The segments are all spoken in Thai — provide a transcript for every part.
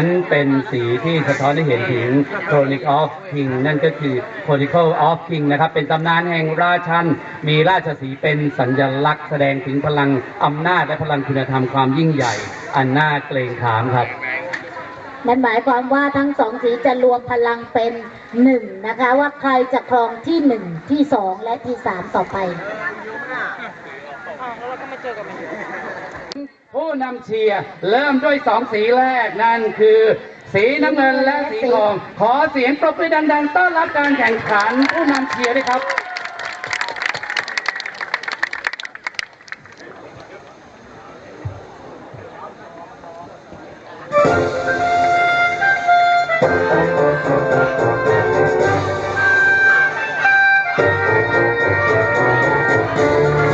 นั้นเป็นสีที่สะท้อนให้เห็นถึง Chronic of King นั่นก็คือ Chronicle of King นะครับ เป็นตำนานแห่งราชัน มีราชสีเป็นสัญลักษณ์แสดงถึงพลังอำนาจและพลังคุณธรรมความยิ่งใหญ่ อันน่าเกรงขามครับ นั่นหมายความว่าทั้งสองสีจะรวมพลังเป็นหนึ่งนะคะ ว่าใครจะครองที่หนึ่งที่สองและที่สามต่อไป ผู้นำเชียร์เริ่มด้วยสองสีแรกนั่นคือ สีน้ำเงินและสีทอง ขอเสียงปรบมือดังๆ ต้อนรับการแข่งขันผู้นำเชียร์ด้วยครับโ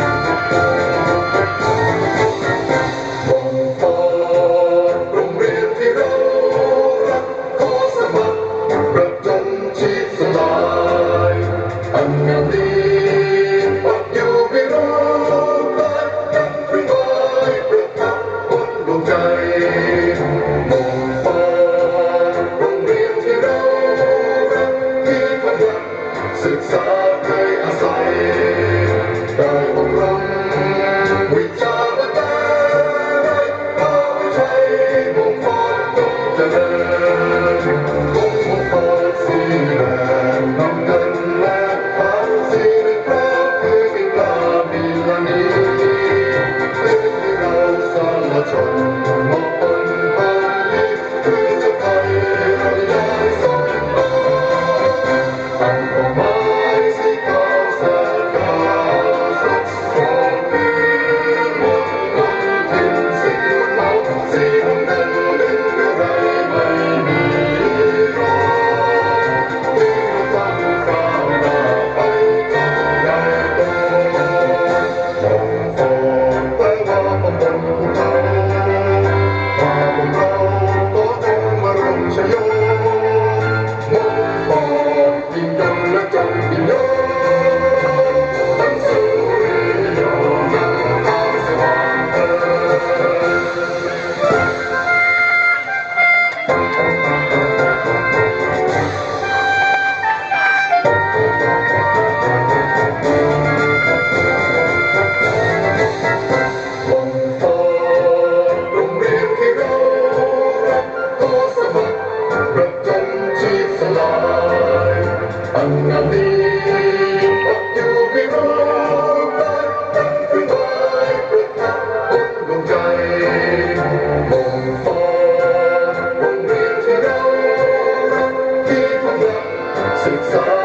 ง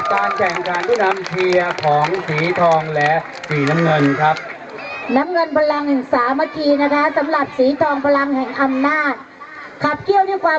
บการแข่งขันผู้นำเชียร์ของสีทองและสีน้ำเงินครับ น้ำเงินพลังแห่งสามัคคีนะคะสำหรับสีทองพลังแห่งอำนาจขับเคี่ยวด้วยความ